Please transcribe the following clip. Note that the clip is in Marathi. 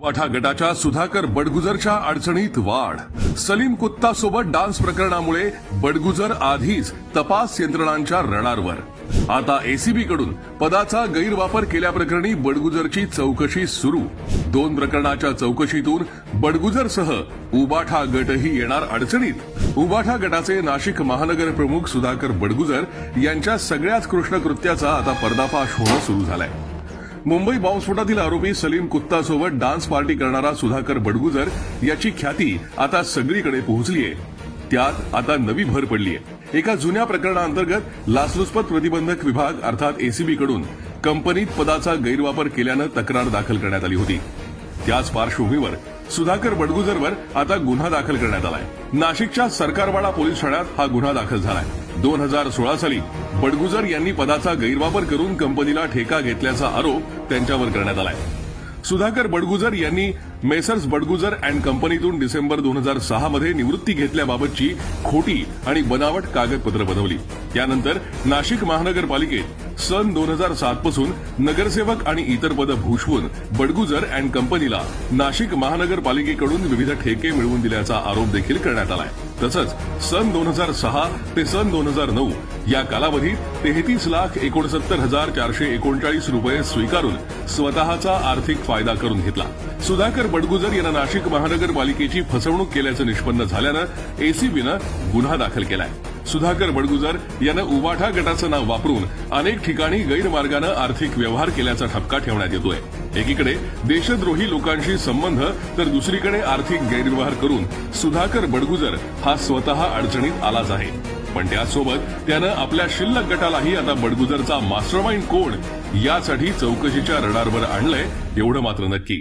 उबाठा गटाच्या सुधाकर बडगुजरच्या अडचणीत वाढ. सलीम कुत्ता सोबत डान्स प्रकरणामुळे बडगुजर आधीच तपास यंत्रणांच्या रडारवर. आता एसीबी कडून पदाचा गैरवापर केल्याप्रकरणी बडगुजरची चौकशी सुरू. दोन प्रकरणाच्या चौकशीतून बडगुजरसह उबाठा गटही येणार अडचणीत. उबाठा गटाचे नाशिक महानगर प्रमुख सुधाकर बडगुजर यांच्या सगळ्याच कृष्णकृत्याचा आता पर्दाफाश होणं सुरू झालाय. मुंबई बॉम्बस्फोटातील आरोपी सलीम कुत्तासोबत डान्स पार्टी करणारा सुधाकर बडगुजर याची ख्याती आता सगळीकडे पोहोचलीय. त्यात आता नवी भर पडलीय. एका जुन्या प्रकरणाअंतर्गत लाचलुचपत प्रतिबंधक विभाग अर्थात एसीबी कडून कंपनीत पदाचा गैरवापर केल्यानं तक्रार दाखल करण्यात आली होती. त्याच पार्श्वभूमीवर सुधाकर बडगुजरवर आता गुन्हा दाखल करण्यात आलाय. नाशिकच्या सरकारवाडा पोलीस ठाण्यात हा गुन्हा दाखल झालाय. दोन हजार सोळा साली बडगुजर यांनी पदाचा गैरवापर करून कंपनीला ठेका घेतल्याचा आरोप त्यांच्यावर करण्यात आलाय. सुधाकर बडगुजर यांनी मेसर्स बडगुजर अँड कंपनीतून डिसेंबर दोन हजार सहा मध्ये निवृत्ती घेतल्याबाबतची खोटी आणि बनावट कागदपत्र बनवली. त्यानंतर नाशिक महानगरपालिकेत सन दोन हजार सात पासून नगरसेवक आणि इतर पदं भूषवून बडगुजर अँड कंपनीला नाशिक महानगरपालिकेकडून विविध ठेके मिळवून दिल्याचा आरोप देखील करण्यात आलाय. तसंच सन दोन हजार सहा ते सन दोन हजार नऊ या कालावधीत तेहतीस लाख एकोणसत्तर हजार चारशे एकोणचाळीस रुपये स्वीकारून स्वतःचा आर्थिक फायदा करून घेतला. सुधाकर बडगुजर यांना नाशिक महानगरपालिकेची फसवणूक केल्याचं निष्पन्न झाल्यानं एसीबीनं गुन्हा दाखल केलाय. सुधाकर बडगुजर यानं उबाठा गटाचं नाव वापरून अनेक ठिकाणी गैरमार्गानं आर्थिक व्यवहार केल्याचा ठपका ठेवण्यात येतोय. एकीकडे देशद्रोही लोकांशी संबंध तर दुसरीकडे आर्थिक गैरव्यवहार करून सुधाकर बडगुजर हा स्वतः अडचणीत आलाच आहे. पण त्याचसोबत त्यानं आपल्या शिल्लक गटालाही आता बडगुजरचा मास्टरमाइंड कोण यासाठी चौकशीच्या रडारवर आणलंय एवढं मात्र नक्की.